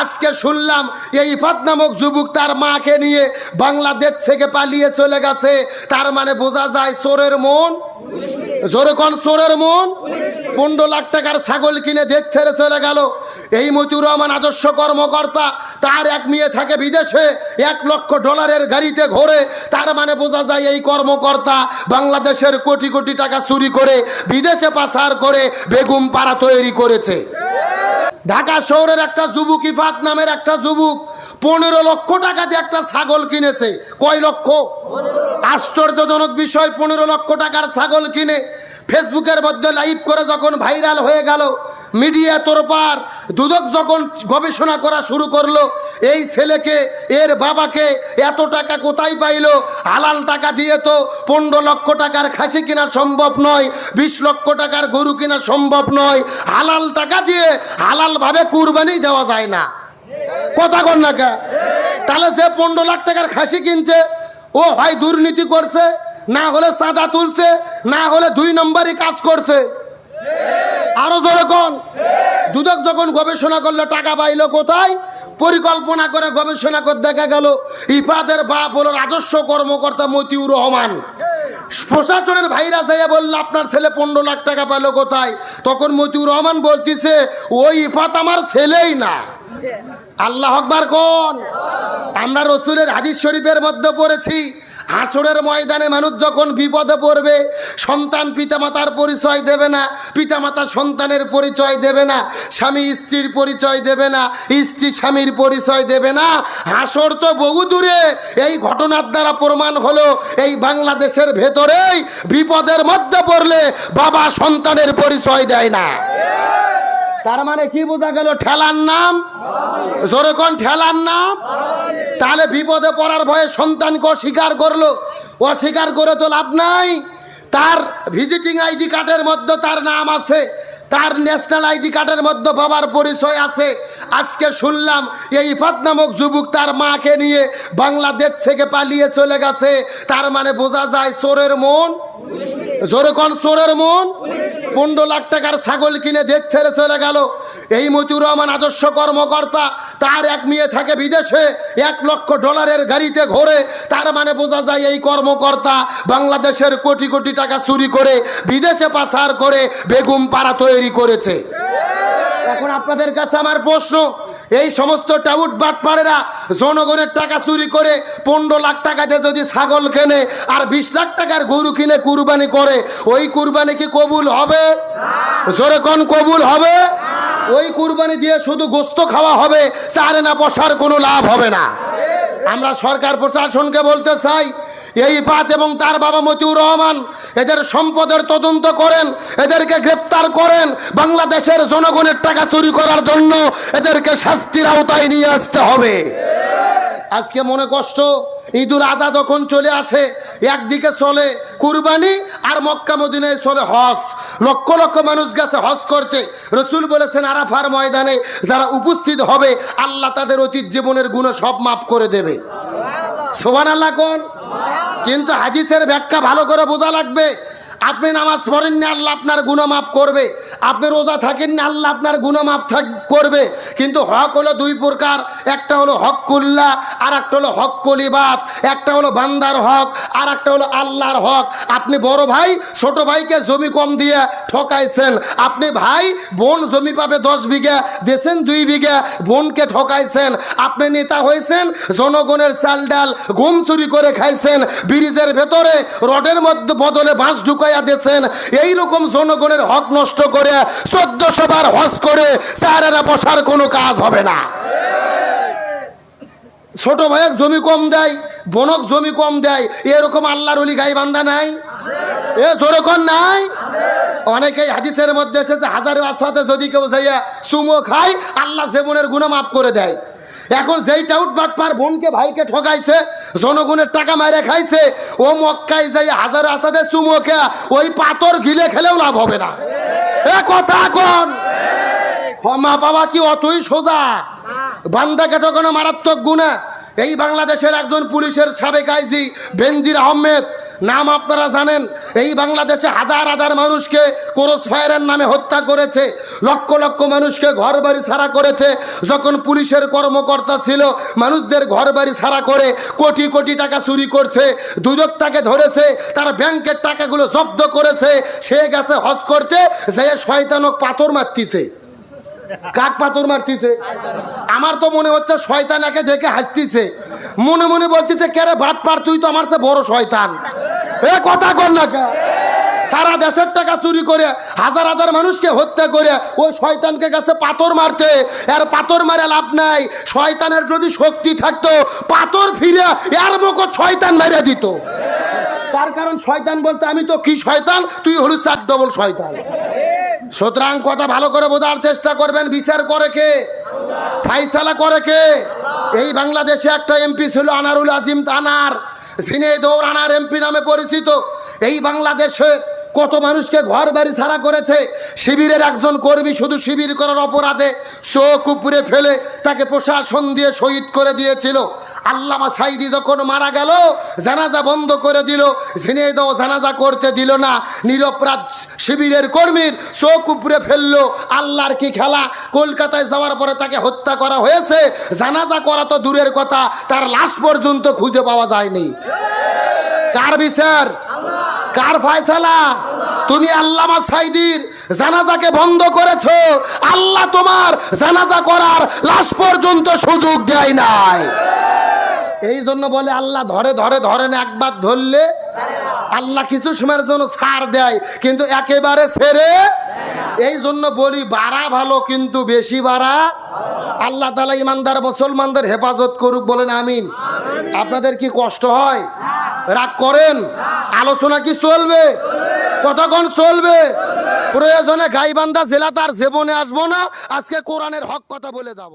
আজকে শুনলাম এই ইফাত নামক যুবক তার মাকে নিয়ে বাংলাদেশ থেকে পালিয়ে চলে গেছে। তার মানে বোঝা যায় চোরের মন। জোরে কোন চোরের মন? পনেরো লাখ টাকার ছাগল কিনে দেশ ছেড়ে চলে গেল। এই মতিউর রহমান আদর্শ কর্মকর্তা, তার এক মেয়ে থাকে বিদেশে, এক লক্ষ ডলারের গাড়িতে ঘোরে। তার মানে বোঝা যায় এই কর্মকর্তা বাংলাদেশের কোটি কোটি টাকা চুরি করে, বিদেশে পাচার করে বেগুম পাড়া তৈরি করেছে। ঢাকা শহরের একটা যুবক ইফাত নামের একটা যুবক পনেরো লক্ষ টাকা দিয়ে একটা ছাগল কিনেছে। কয় লক্ষ? আশ্চর্যজনক বিষয়, পনেরো লক্ষ টাকার ছাগল কিনে ফেসবুকের মধ্যে লাইভ করে যখন ভাইরাল হয়ে গেল মিডিয়া তোরপার দুদক যখন গবেষণা করা শুরু করল, এই ছেলেকে, এর বাবাকে এত টাকা কোথায় পাইলো? হালাল টাকা দিয়ে তো পনেরো লক্ষ টাকার খাসি কেনা সম্ভব নয়, বিশ লক্ষ টাকার গরু কেনা সম্ভব নয়, হালাল টাকা দিয়ে হালালভাবে কুরবানি দেওয়া যায় না। কথা কর না কে? তাহলে যে পনেরো লাখ টাকার খাসি কিনছে, ও হয় দুর্নীতি করছে, না হলে চাঁদা তুলছে, না হলে দুই নম্বরই কাজ করছে। আরও কোন? দুদক যখন গবেষণা করল, টাকা পাইলো কোথায়? পরিকল্পনা করে গবেষণা করে দেখা গেল, ইফাদের বাপ হলো রাজস্ব কর্মকর্তা মতিউর রহমান। প্রশাসনের ভাইরা যাইয়া বলল, আপনার ছেলে পনেরো লাখ টাকা পেল কোথায়? তখন মতিউর রহমান বলতিছে, ওই ইফাত আমার ছেলেই না। আল্লাহ আকবার কোন? আমরা রসুলের হাদিস শরীফের মধ্যে পড়েছি হাসরের ময়দানে মানুষ যখন বিপদে পড়বে, সন্তান পিতামাতার পরিচয় দেবে না পিতামাতা সন্তানের পরিচয় দেবে না, স্বামী স্ত্রীর পরিচয় দেবে না, স্ত্রী স্বামীর পরিচয় দেবে না। হাসর তো বহু দূরে, এই ঘটনার দ্বারা প্রমাণ হলো, এই বাংলাদেশের ভেতরেই বিপদের মধ্যে পড়লে বাবা সন্তানের পরিচয় দেয় না। তার মানে কি বোঝা গেল? ঠেলার নাম? জোরে ঠেলার নাম? তাহলে বিপদে পড়ার ভয়ে সন্তানকে অস্বীকার করল। অস্বীকার করে তো লাভ নাই। তার ভিজিটিং আইডি কার্ডের মধ্যে তার নাম আছে। তার ন্যাশনাল আইডি কার্ডের মধ্যে বাবার পরিচয় আছে। আজকে শুনলাম এই ইফাত নামক যুবক তার মাকে নিয়ে বাংলাদেশ থেকে পালিয়ে চলে গেছে। তার মানে বোঝা যায় চোরের মন। জোরে কোন চোরের মন? পনেরো লাখ টাকার ছাগল কিনে দেশ ছেড়ে চলে গেল। এই মতিউর রহমান আদর্শ কর্মকর্তা, তার এক মেয়ে থাকে বিদেশে, এক লক্ষ ডলারের গাড়িতে ঘোরে। তার মানে বোঝা যায় এই কর্মকর্তা বাংলাদেশের কোটি কোটি টাকা চুরি করে, বিদেশে পাচার করে, বেগুম পাড়া তৈরি করেছে। এখন আপনাদের কাছে আমার প্রশ্ন, এই সমস্ত টাউট বাটপাড়েরা জনগণের টাকা চুরি করে পনেরো লাখ টাকা দিয়ে যদি ছাগল কেনে আর বিশ লাখ টাকার গরু কিনে কুরবানি করে, ওই কুরবানি কি কবুল হবে? জোরে কোন কবুল হবে? ওই কুরবানি দিয়ে শুধু গোস্ত খাওয়া হবে, চারে না বসার কোনো লাভ হবে না। আমরা সরকার প্রশাসনকে বলতে চাই এই পাত এবং তার বাবা মতিউর রহমান এদের সম্পদের তদন্ত করেন, এদেরকে গ্রেপ্তার করেন বাংলাদেশের জনগণের টাকা চুরি করার জন্য এদেরকে শাস্তির আওতায় নিয়ে আসতে হবে। আজকে মনে কষ্ট, ঈদুল আজহা যখন চলে আসে, একদিকে চলে কুরবানি আর মক্কা মদিনায় চলে হজ। লক্ষ লক্ষ মানুষ গেছে হজ করতে। রসুল বলেছেন, আরাফার ময়দানে যারা উপস্থিত হবে, আল্লাহ তাদের অতীত জীবনের গুণ সব মাফ করে দেবে। সোবান আল্লাহ কোন? কিন্তু হাদিসের ব্যাখ্যা ভালো করে বোঝা লাগবে। আপনি নামাজ পড়েন না, আল্লাহ আপনার গুণমাপ করবে। আপনি রোজা থাকেন না, আল্লাহ আপনার গুণমাপ থাক, করবে। কিন্তু হক হলো দুই প্রকার, একটা হলো হক কুল্লা আর একটা হলো হক কলিবাত একটা হলো বান্দার হক আর একটা হলো আল্লাহর হক। আপনি বড় ভাই, ছোট ভাইকে জমি কম দিয়ে ঠকাইছেন। আপনি ভাই, বোন জমি পাবে দশ বিঘা দেশেন দুই বিঘা, বোনকে ঠকাইছেন। আপনি নেতা হয়েছেন, জনগণের চাল ডাল, গম চুরি করে খাইছেন। ব্রিজের ভেতরে, রডের মধ্যে বদলে বাঁশ ঢুকাইয়া দিয়েছেন। এইরকম জনগণের হক নষ্ট করে চোদ্দশো বার হজ করে চারেরা বসার কোনো কাজ হবে না। ছোট ভাইয়ের জমি কম দেয়, বনক জমি কম দেয়, এরকম আল্লাহর অলি গাই বান্ধা নাই? এ জোরকম নাই? অনেকেই হাদিসের মধ্যে এসেছে, হাজার আসাতে যদি কেউ যাইয়া সুমো খায়, আল্লাহ জীবনের গুণা মাফ করে দেয়। এখন যেই টাউট বাটপার বোনকে ভাইকে ঠকাইছে জনগণের টাকা মারে খাইছে, ও মক্কায় যাই হাজার আসাদে চুমো খেয়া, ওই পাথর গিলে খেলেও লাভ হবে না। এ কথা কোন। ক্ষমা পাওয়া কি অতই সোজা? বান্দাকে ঠকানো মারাত্মক গুণা। এই বাংলাদেশের একজন পুলিশের সাবেক আইজি বেনজির আহমেদ নাম আপনারা জানেন, এই বাংলাদেশে হাজার হাজার মানুষকে ক্রস ফায়ারের নামে হত্যা করেছে, লক্ষ লক্ষ মানুষকে ঘর বাড়ি ছাড়া করেছে। যখন পুলিশের কর্মকর্তা ছিল, মানুষদের ঘর বাড়ি ছাড়া করে কোটি কোটি টাকা চুরি করছে দুদক তাকে ধরেছে, তার ব্যাংকের টাকাগুলো জব্দ করেছে, সে গেছে হজ করতে, যে শয়তানক পাথর মারতিছে। কাক পাথর মারতিছে? আমার তো মনে হচ্ছে শয়তানাকে দেখে হাসতিছে। মনে মনে বলতিছে, কেরে বাট পার তুই তো আমার চেয়ে বড় শয়তান। এ কথা কর না? সারা দেশের টাকা চুরি করে, হাজার হাজার মানুষকে হত্যা করে ওই শয়তানকে কাছে পাথর মারতে আর পাথর মারে লাভ নাই। শয়তানের যদি শক্তি থাকতো, পাথর ফিরে এর মুখো শয়তান মেরে দিত। তার কারণ শয়তান বলতে, আমি তো কি শয়তান? তুই হলু চার ডবল শয়তান। সুতরাং কথা ভালো করে বোঝার চেষ্টা করবেন, বিচার করে কে? ফাইসালা করে কে? এই বাংলাদেশে একটা এমপি ছিল আনারুল আজিম তানার। ঝিনেদৌর দৌড়ানার এমপি নামে পরিচিত এই বাংলাদেশে কত মানুষকে ঘর বাড়ি ছাড়া করেছে? শিবিরের একজন কর্মী শুধু শিবির করার অপরাধে চোখ উপরে ফেলে তাকে প্রশাসন দিয়ে শহীদ করে দিয়েছিল। আল্লামা সাইদি যখন মারা গেল, জানাজা বন্ধ করে দিল ঝিনেদাও জানাজা করতে দিল না। নিরপরাধ শিবিরের কর্মীর চোখ উপরে ফেলল, আল্লাহর কি খেলা? কলকাতায় যাওয়ার পরে তাকে হত্যা করা হয়েছে। জানাজা করা তো দূরের কথা, তার লাশ পর্যন্ত খুঁজে পাওয়া যায়নি। কার বিচার? কার ফয়সালা? তুমি আল্লামা সাইদির জানাজাকে বন্ধ করেছ। আল্লাহ তোমার জানাজা করার লাশ পর্যন্ত সুযোগ দেয় নাই। এই জন্য বলে আল্লাহ ধরে ধরে ধরেন একবার ধরলে আল্লাহ কিছু সময়ের জন্য ছাড় দেয়, কিন্তু একেবারে ছেড়ে এই জন্য বলি, বাড়া ভালো, কিন্তু বেশি বাড়া। আল্লাহ তালা ইমানদার, মুসলমানদের হেফাজত করুক বলেন, আমিন। আপনাদের কি কষ্ট হয়? রাগ করেন? আলোচনা কি চলবে? কতক্ষণ চলবে? প্রয়োজনে গাইবান্ধা জেলা তার জীবনে আসব না, আজকে কোরআনের হক কথা বলে যাব।